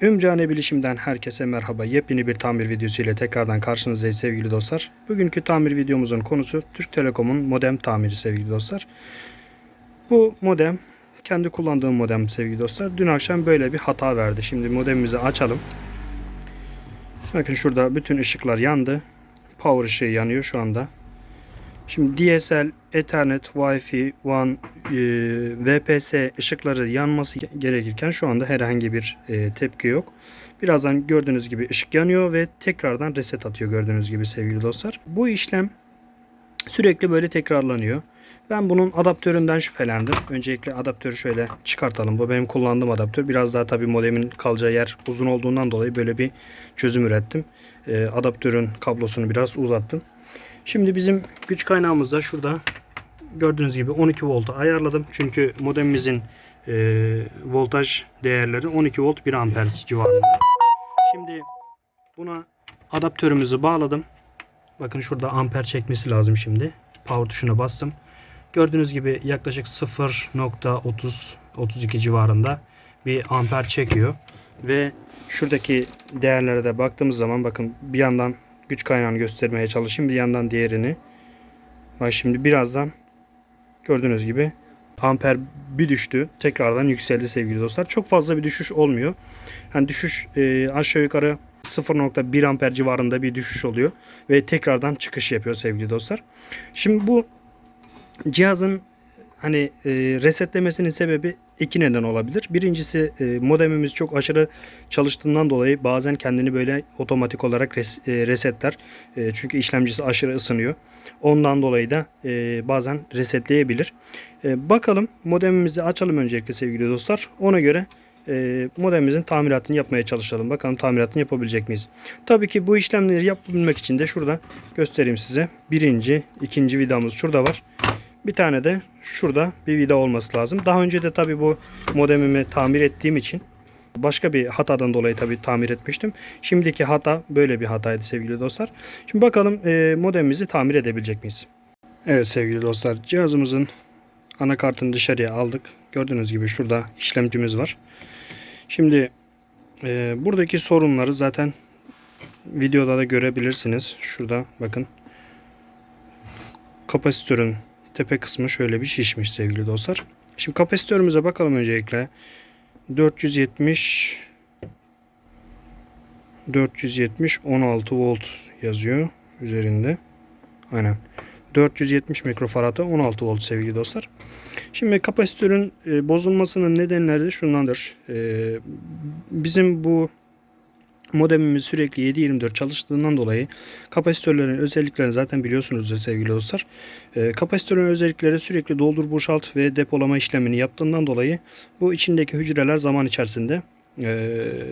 Ümcane Bilişim'den herkese merhaba. Yepyeni bir tamir videosu ile tekrardan karşınızdayız sevgili dostlar. Bugünkü tamir videomuzun konusu Türk Telekom'un modem tamiri sevgili dostlar. Bu modem kendi kullandığım modem sevgili dostlar. Dün akşam böyle bir hata verdi. Şimdi modemimizi açalım. Bakın şurada bütün ışıklar yandı. Power ışığı yanıyor şu anda. Şimdi DSL, Ethernet, Wi-Fi, WAN, e, VPS ışıkları yanması gerekirken şu anda herhangi bir e, tepki yok. Birazdan gördüğünüz gibi ışık yanıyor ve tekrardan reset atıyor gördüğünüz gibi sevgili dostlar. Bu işlem sürekli böyle tekrarlanıyor. Ben bunun adaptöründen şüphelendim. Öncelikle adaptörü şöyle çıkartalım. Bu benim kullandığım adaptör. Biraz daha tabii modemin kalacağı yer uzun olduğundan dolayı böyle bir çözüm ürettim. E, adaptörün kablosunu biraz uzattım. Şimdi bizim güç kaynağımız da şurada gördüğünüz gibi 12 volta ayarladım. Çünkü modemimizin e, voltaj değerleri 12 volt 1 amper civarında. Şimdi buna adaptörümüzü bağladım. Bakın şurada amper çekmesi lazım şimdi. Power tuşuna bastım. Gördüğünüz gibi yaklaşık 0.30 32 civarında bir amper çekiyor. Ve şuradaki değerlere de baktığımız zaman bakın bir yandan güç kaynağını göstermeye çalışayım. Bir yandan diğerini. Bak şimdi birazdan gördüğünüz gibi amper bir düştü. Tekrardan yükseldi sevgili dostlar. Çok fazla bir düşüş olmuyor. Yani düşüş e, aşağı yukarı 0.1 amper civarında bir düşüş oluyor. Ve tekrardan çıkış yapıyor sevgili dostlar. Şimdi bu cihazın hani e, resetlemesinin sebebi iki neden olabilir. Birincisi e, modemimiz çok aşırı çalıştığından dolayı bazen kendini böyle otomatik olarak res, e, resetler. E, çünkü işlemcisi aşırı ısınıyor. Ondan dolayı da e, bazen resetleyebilir. E, bakalım modemimizi açalım öncelikle sevgili dostlar. Ona göre e, modemimizin tamiratını yapmaya çalışalım. Bakalım tamiratını yapabilecek miyiz? Tabii ki bu işlemleri yapabilmek için de şurada göstereyim size. Birinci, ikinci vidamız şurada var. Bir tane de şurada bir vida olması lazım. Daha önce de tabii bu modemimi tamir ettiğim için başka bir hatadan dolayı tabii tamir etmiştim. Şimdiki hata böyle bir hataydı sevgili dostlar. Şimdi bakalım e, modemimizi tamir edebilecek miyiz? Evet sevgili dostlar cihazımızın anakartını dışarıya aldık. Gördüğünüz gibi şurada işlemcimiz var. Şimdi e, buradaki sorunları zaten videoda da görebilirsiniz. Şurada bakın kapasitörün tepe kısmı şöyle bir şişmiş sevgili dostlar. Şimdi kapasitörümüze bakalım öncelikle. 470 470 16 volt yazıyor üzerinde. Aynen. 470 mikrofarada 16 volt sevgili dostlar. Şimdi kapasitörün e, bozulmasının nedenleri de şundandır. E, bizim bu modemimiz sürekli 7/24 çalıştığından dolayı kapasitörlerin özelliklerini zaten biliyorsunuz sevgili dostlar. E, kapasitörün özellikleri sürekli doldur boşalt ve depolama işlemini yaptığından dolayı bu içindeki hücreler zaman içerisinde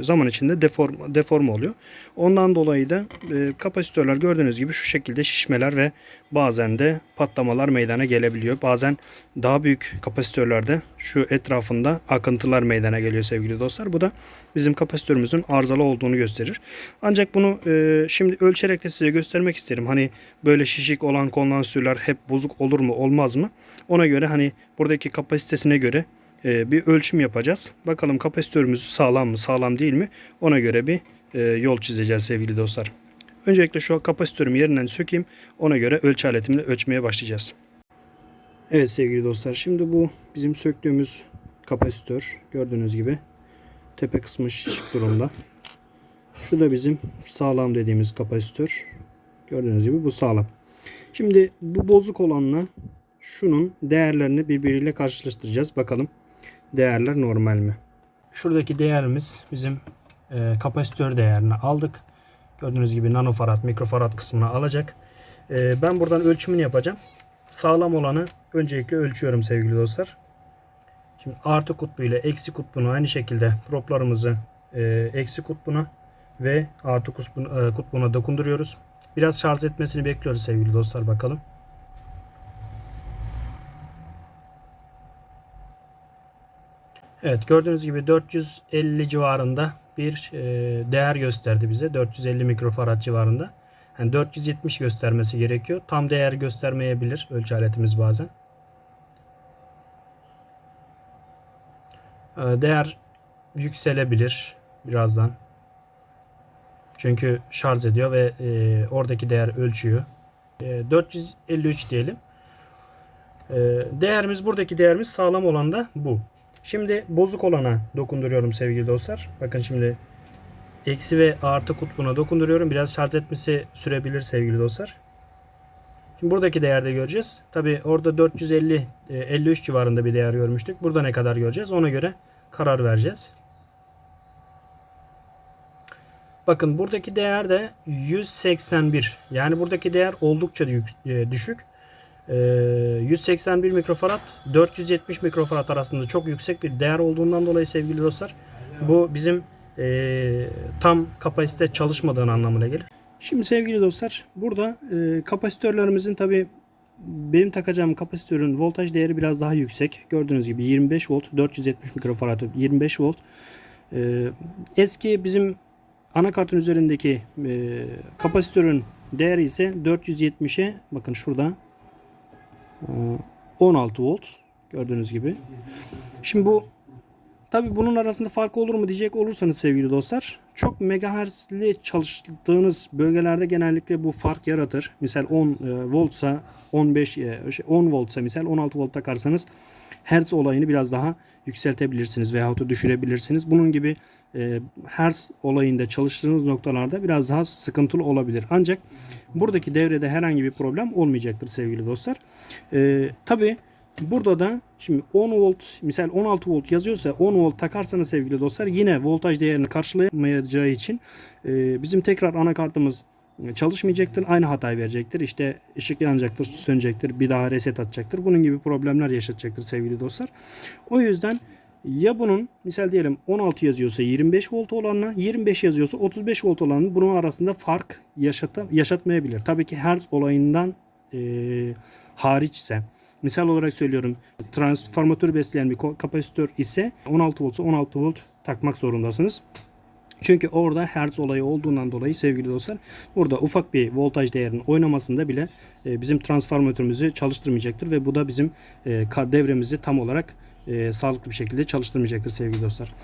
zaman içinde deform, deforme oluyor. Ondan dolayı da e, kapasitörler gördüğünüz gibi şu şekilde şişmeler ve bazen de patlamalar meydana gelebiliyor. Bazen daha büyük kapasitörlerde şu etrafında akıntılar meydana geliyor sevgili dostlar. Bu da bizim kapasitörümüzün arızalı olduğunu gösterir. Ancak bunu e, şimdi ölçerek de size göstermek isterim. Hani böyle şişik olan kondansatörler hep bozuk olur mu olmaz mı? Ona göre hani buradaki kapasitesine göre bir ölçüm yapacağız. Bakalım kapasitörümüz sağlam mı sağlam değil mi ona göre bir e, yol çizeceğiz sevgili dostlar. Öncelikle şu kapasitörümü yerinden sökeyim. Ona göre ölçü aletimle ölçmeye başlayacağız. Evet sevgili dostlar şimdi bu bizim söktüğümüz kapasitör gördüğünüz gibi tepe kısmı şişik durumda. Şu da bizim sağlam dediğimiz kapasitör. Gördüğünüz gibi bu sağlam. Şimdi bu bozuk olanla şunun değerlerini birbiriyle karşılaştıracağız. Bakalım değerler normal mi? Şuradaki değerimiz bizim e, kapasitör değerini aldık. Gördüğünüz gibi nanofarad, mikrofarad kısmına alacak. E, ben buradan ölçümünü yapacağım. Sağlam olanı öncelikle ölçüyorum sevgili dostlar. Şimdi artı kutbu ile eksi kutbunu aynı şekilde proplarımızı e, eksi kutbuna ve artı kutbuna, e, kutbuna dokunduruyoruz. Biraz şarj etmesini bekliyoruz sevgili dostlar bakalım. Evet gördüğünüz gibi 450 civarında bir e, değer gösterdi bize. 450 mikrofarad civarında. Yani 470 göstermesi gerekiyor. Tam değer göstermeyebilir ölçü aletimiz bazen. E, değer yükselebilir. birazdan. Çünkü şarj ediyor ve e, oradaki değer ölçüyor. E, 453 diyelim. Değerimiz buradaki değerimiz sağlam olan da bu. Şimdi bozuk olana dokunduruyorum sevgili dostlar. Bakın şimdi eksi ve artı kutbuna dokunduruyorum. Biraz şarj etmesi sürebilir sevgili dostlar. Şimdi buradaki değerde göreceğiz. Tabi orada 450 e, 53 civarında bir değer görmüştük. Burada ne kadar göreceğiz? Ona göre karar vereceğiz. Bakın buradaki değer de 181. Yani buradaki değer oldukça e, düşük. E, 181 mikrofarad 470 mikrofarad arasında çok yüksek bir değer olduğundan dolayı sevgili dostlar bu bizim e, tam kapasite çalışmadığını anlamına gelir. Şimdi sevgili dostlar burada e, kapasitörlerimizin tabi benim takacağım kapasitörün voltaj değeri biraz daha yüksek. Gördüğünüz gibi 25 volt 470 mikrofarad 25 volt. E, eski bizim anakartın üzerindeki e, kapasitörün değeri ise 470'e bakın şurada 16 volt gördüğünüz gibi. Şimdi bu tabi bunun arasında fark olur mu diyecek olursanız sevgili dostlar çok megahertzli çalıştığınız bölgelerde genellikle bu fark yaratır. Misal 10 e, voltsa 15 e, şey, 10 voltsa misal 16 volt takarsanız hertz olayını biraz daha yükseltebilirsiniz veyahut da düşürebilirsiniz. Bunun gibi e, hertz olayında çalıştığınız noktalarda biraz daha sıkıntılı olabilir. Ancak buradaki devrede herhangi bir problem olmayacaktır sevgili dostlar. E, Tabi burada da şimdi 10 volt misal 16 volt yazıyorsa 10 volt takarsanız sevgili dostlar yine voltaj değerini karşılayamayacağı için e, bizim tekrar anakartımız çalışmayacaktır. Aynı hatayı verecektir. İşte ışık yanacaktır, sönecektir, bir daha reset atacaktır. Bunun gibi problemler yaşatacaktır sevgili dostlar. O yüzden ya bunun misal diyelim 16 yazıyorsa 25 volt olanla 25 yazıyorsa 35 volt olanın bunun arasında fark yaşata, yaşatmayabilir. Tabii ki hertz olayından e, hariçse misal olarak söylüyorum transformatör besleyen bir kapasitör ise 16 voltsa 16 volt takmak zorundasınız. Çünkü orada hertz olayı olduğundan dolayı sevgili dostlar burada ufak bir voltaj değerinin oynamasında bile e, bizim transformatörümüzü çalıştırmayacaktır ve bu da bizim e, devremizi tam olarak e, sağlıklı bir şekilde çalıştırmayacaktır sevgili dostlar.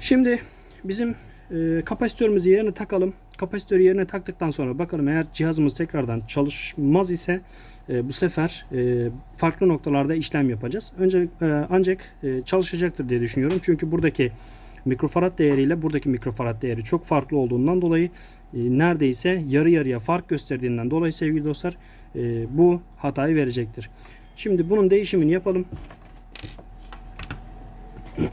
Şimdi bizim kapasitörümüzü yerine takalım. Kapasitörü yerine taktıktan sonra bakalım eğer cihazımız tekrardan çalışmaz ise bu sefer farklı noktalarda işlem yapacağız. Önce ancak çalışacaktır diye düşünüyorum. Çünkü buradaki mikrofarad değeriyle buradaki mikrofarad değeri çok farklı olduğundan dolayı e, neredeyse yarı yarıya fark gösterdiğinden dolayı sevgili dostlar e, bu hatayı verecektir. Şimdi bunun değişimini yapalım.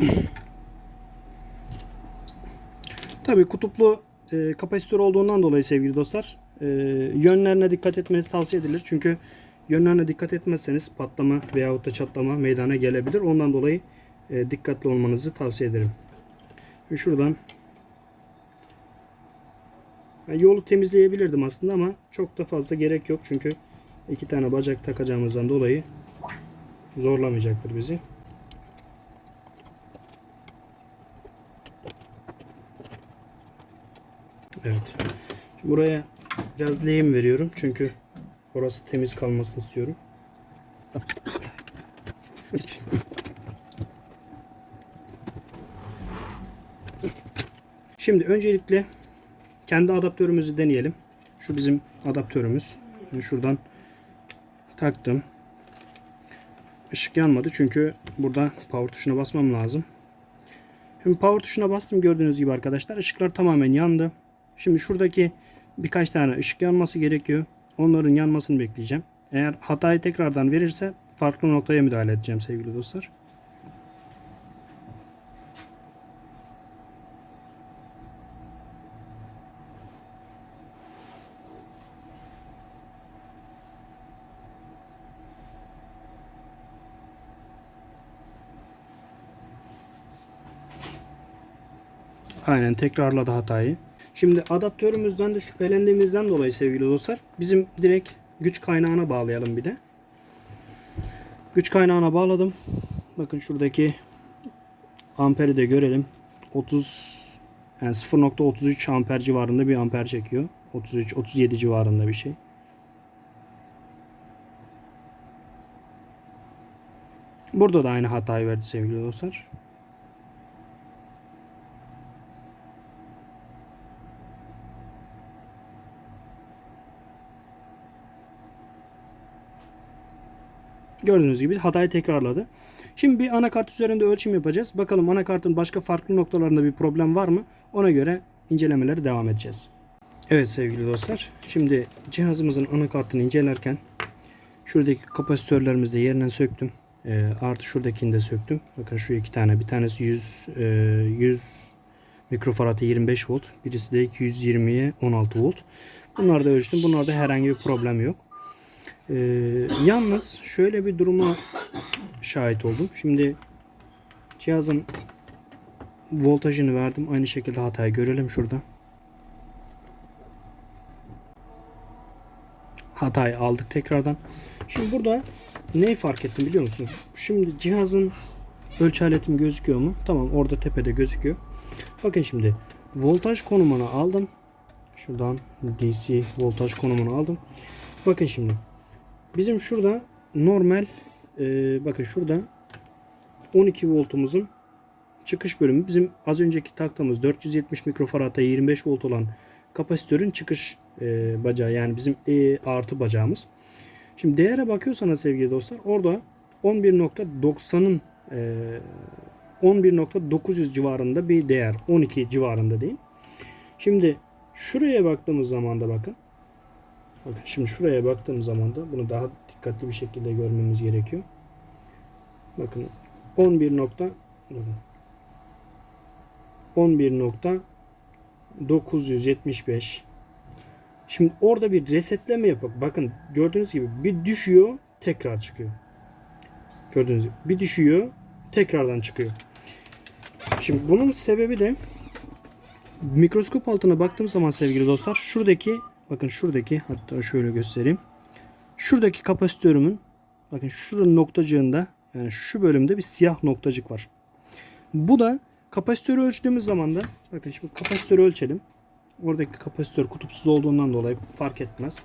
Tabii kutuplu e, kapasitör olduğundan dolayı sevgili dostlar e, yönlerine dikkat etmenizi tavsiye edilir. Çünkü yönlerine dikkat etmezseniz patlama veyahut da çatlama meydana gelebilir. Ondan dolayı e, dikkatli olmanızı tavsiye ederim. Şuradan ben yolu temizleyebilirdim aslında ama çok da fazla gerek yok. Çünkü iki tane bacak takacağımızdan dolayı zorlamayacaktır bizi. Evet. Şimdi buraya biraz lehim veriyorum. Çünkü orası temiz kalmasını istiyorum. Şimdi öncelikle kendi adaptörümüzü deneyelim. Şu bizim adaptörümüz. Şuradan taktım. Işık yanmadı çünkü burada power tuşuna basmam lazım. Şimdi power tuşuna bastım gördüğünüz gibi arkadaşlar. Işıklar tamamen yandı. Şimdi şuradaki birkaç tane ışık yanması gerekiyor. Onların yanmasını bekleyeceğim. Eğer hatayı tekrardan verirse farklı noktaya müdahale edeceğim sevgili dostlar. Aynen tekrarladı hatayı. Şimdi adaptörümüzden de şüphelendiğimizden dolayı sevgili dostlar bizim direkt güç kaynağına bağlayalım bir de. Güç kaynağına bağladım. Bakın şuradaki amperi de görelim. 30 yani 0.33 amper civarında bir amper çekiyor. 33 37 civarında bir şey. Burada da aynı hatayı verdi sevgili dostlar. Gördüğünüz gibi hatayı tekrarladı. Şimdi bir anakart üzerinde ölçüm yapacağız. Bakalım anakartın başka farklı noktalarında bir problem var mı? Ona göre incelemelere devam edeceğiz. Evet sevgili dostlar. Şimdi cihazımızın anakartını incelerken şuradaki kapasitörlerimizi de yerinden söktüm. Ee, artı şuradakini de söktüm. Bakın şu iki tane. Bir tanesi 100 e, 100 mikrofarada 25 volt. Birisi de 220'ye 16 volt. Bunları da ölçtüm. Bunlarda herhangi bir problem yok. Ee, yalnız şöyle bir duruma şahit oldum. Şimdi cihazın voltajını verdim. Aynı şekilde hatayı görelim şurada. Hatayı aldık tekrardan. Şimdi burada neyi fark ettim biliyor musun? Şimdi cihazın ölçü aletim gözüküyor mu? Tamam orada tepede gözüküyor. Bakın şimdi voltaj konumunu aldım. Şuradan DC voltaj konumunu aldım. Bakın şimdi bizim şurada normal e, bakın şurada 12 voltumuzun çıkış bölümü bizim az önceki taktığımız 470 mikrofaradda 25 volt olan kapasitörün çıkış e, bacağı yani bizim E artı bacağımız. Şimdi değere bakıyorsanız sevgili dostlar orada 11.90'ın e, 11.900 civarında bir değer 12 civarında değil. Şimdi şuraya baktığımız zaman da bakın. Bakın şimdi şuraya baktığım zaman da bunu daha dikkatli bir şekilde görmemiz gerekiyor. Bakın 11 nokta bakın. 11.975 Şimdi orada bir resetleme yapıp bakın gördüğünüz gibi bir düşüyor tekrar çıkıyor. Gördüğünüz gibi bir düşüyor tekrardan çıkıyor. Şimdi bunun sebebi de mikroskop altına baktığım zaman sevgili dostlar şuradaki bakın şuradaki hatta şöyle göstereyim. Şuradaki kapasitörümün bakın şuranın noktacığında yani şu bölümde bir siyah noktacık var. Bu da kapasitörü ölçtüğümüz zaman da bakın şimdi kapasitörü ölçelim. Oradaki kapasitör kutupsuz olduğundan dolayı fark etmez.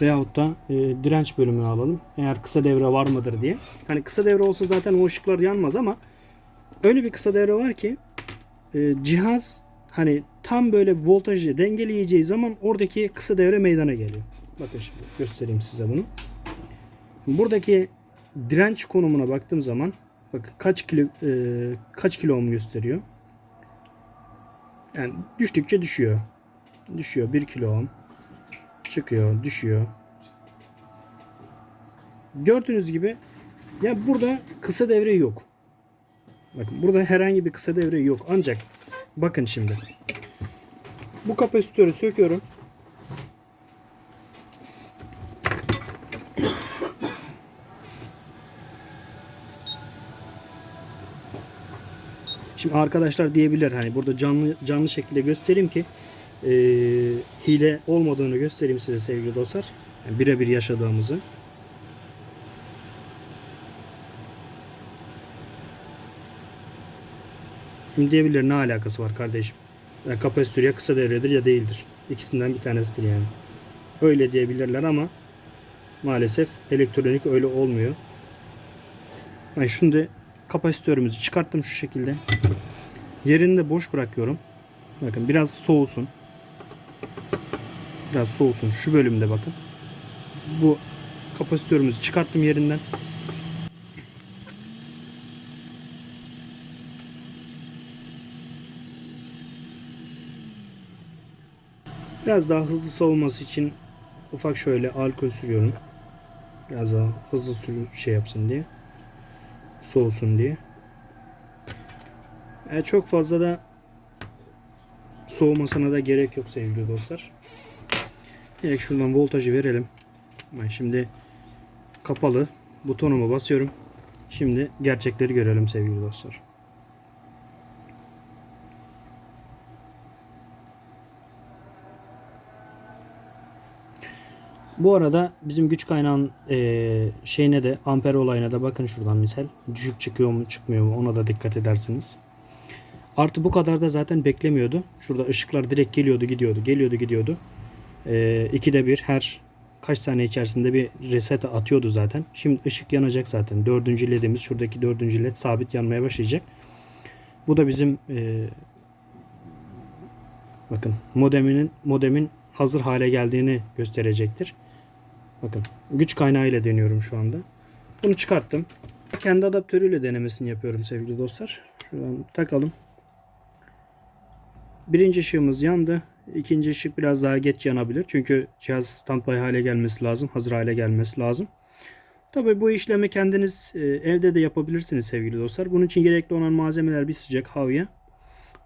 Veyahut da e, direnç bölümünü alalım. Eğer kısa devre var mıdır diye. Hani kısa devre olsa zaten o ışıklar yanmaz ama öyle bir kısa devre var ki e, cihaz hani tam böyle voltajı dengeleyeceği zaman oradaki kısa devre meydana geliyor. Bakın şimdi göstereyim size bunu. Buradaki direnç konumuna baktığım zaman bakın kaç kilo e, kaç kilo ohm gösteriyor. Yani düştükçe düşüyor. Düşüyor 1 kilo ohm. Çıkıyor, düşüyor. Gördüğünüz gibi ya burada kısa devre yok. Bakın burada herhangi bir kısa devre yok. Ancak bakın şimdi. Bu kapasitörü söküyorum. Şimdi arkadaşlar diyebilir hani burada canlı canlı şekilde göstereyim ki e, hile olmadığını göstereyim size sevgili dostlar. Yani birebir yaşadığımızı. Şimdi diyebilir ne alakası var kardeşim? Yani kapasitör ya kısa devredir ya değildir. İkisinden bir tanesidir yani. Öyle diyebilirler ama maalesef elektronik öyle olmuyor. Ben şimdi kapasitörümüzü çıkarttım şu şekilde. Yerini de boş bırakıyorum. Bakın biraz soğusun. Biraz soğusun. Şu bölümde bakın. Bu kapasitörümüzü çıkarttım yerinden. Biraz daha hızlı soğuması için ufak şöyle alkol sürüyorum. Biraz daha hızlı sürü şey yapsın diye. Soğusun diye. Yani çok fazla da soğumasına da gerek yok sevgili dostlar. Direkt şuradan voltajı verelim. Ben şimdi kapalı butonumu basıyorum. Şimdi gerçekleri görelim sevgili dostlar. Bu arada bizim güç kaynağın eee, şeyine de amper olayına da bakın şuradan misal. Düşüp çıkıyor mu çıkmıyor mu ona da dikkat edersiniz. Artı bu kadar da zaten beklemiyordu. Şurada ışıklar direkt geliyordu gidiyordu geliyordu gidiyordu. Eee ikide bir her kaç saniye içerisinde bir reset atıyordu zaten. Şimdi ışık yanacak zaten. Dördüncü ledimiz şuradaki dördüncü led sabit yanmaya başlayacak. Bu da bizim eee, bakın modeminin modemin hazır hale geldiğini gösterecektir. Bakın güç kaynağı ile deniyorum şu anda. Bunu çıkarttım. Kendi adaptörüyle denemesini yapıyorum sevgili dostlar. Şuradan takalım. Birinci ışığımız yandı. İkinci ışık biraz daha geç yanabilir. Çünkü cihaz standby hale gelmesi lazım. Hazır hale gelmesi lazım. Tabi bu işlemi kendiniz e, evde de yapabilirsiniz sevgili dostlar. Bunun için gerekli olan malzemeler bir sıcak havya.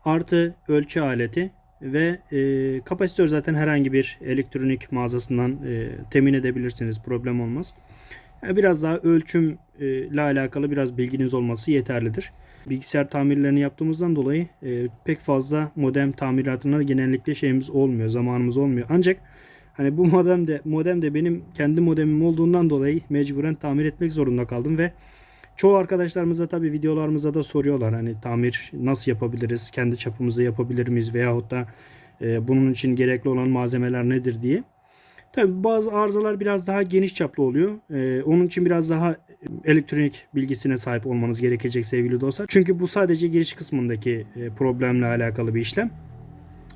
Artı ölçü aleti ve e, kapasitör zaten herhangi bir elektronik mağazasından e, temin edebilirsiniz. Problem olmaz. Yani biraz daha ölçüm ile alakalı biraz bilginiz olması yeterlidir. Bilgisayar tamirlerini yaptığımızdan dolayı e, pek fazla modem tamiratına genellikle şeyimiz olmuyor, zamanımız olmuyor. Ancak hani bu modem de modem de benim kendi modemim olduğundan dolayı mecburen tamir etmek zorunda kaldım ve çoğu arkadaşlarımız da tabii videolarımıza da soruyorlar hani tamir nasıl yapabiliriz, kendi çapımızda yapabilir miyiz veyahut da e, bunun için gerekli olan malzemeler nedir diye. Tabii bazı arızalar biraz daha geniş çaplı oluyor. Ee, onun için biraz daha elektronik bilgisine sahip olmanız gerekecek sevgili dostlar. Çünkü bu sadece giriş kısmındaki e, problemle alakalı bir işlem.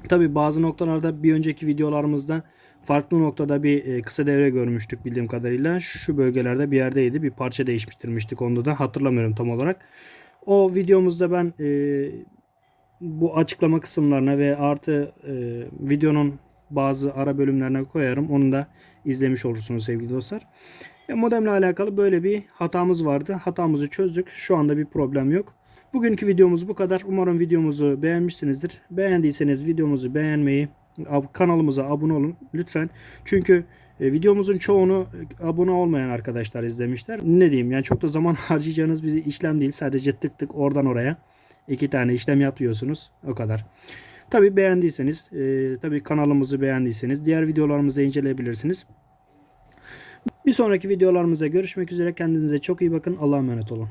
Tabii bazı noktalarda bir önceki videolarımızda farklı noktada bir e, kısa devre görmüştük bildiğim kadarıyla. Şu bölgelerde bir yerdeydi. Bir parça değişmiştirmiştik onda da hatırlamıyorum tam olarak. O videomuzda ben e, bu açıklama kısımlarına ve artı e, videonun bazı ara bölümlerine koyarım. Onu da izlemiş olursunuz sevgili dostlar. Ya modemle alakalı böyle bir hatamız vardı. Hatamızı çözdük. Şu anda bir problem yok. Bugünkü videomuz bu kadar. Umarım videomuzu beğenmişsinizdir. Beğendiyseniz videomuzu beğenmeyi, kanalımıza abone olun lütfen. Çünkü e, videomuzun çoğunu e, abone olmayan arkadaşlar izlemişler. Ne diyeyim yani çok da zaman harcayacağınız bir işlem değil. Sadece tık tık oradan oraya iki tane işlem yapıyorsunuz. O kadar. Tabi beğendiyseniz, e, tabi kanalımızı beğendiyseniz diğer videolarımızı inceleyebilirsiniz. Bir sonraki videolarımızda görüşmek üzere. Kendinize çok iyi bakın. Allah'a emanet olun.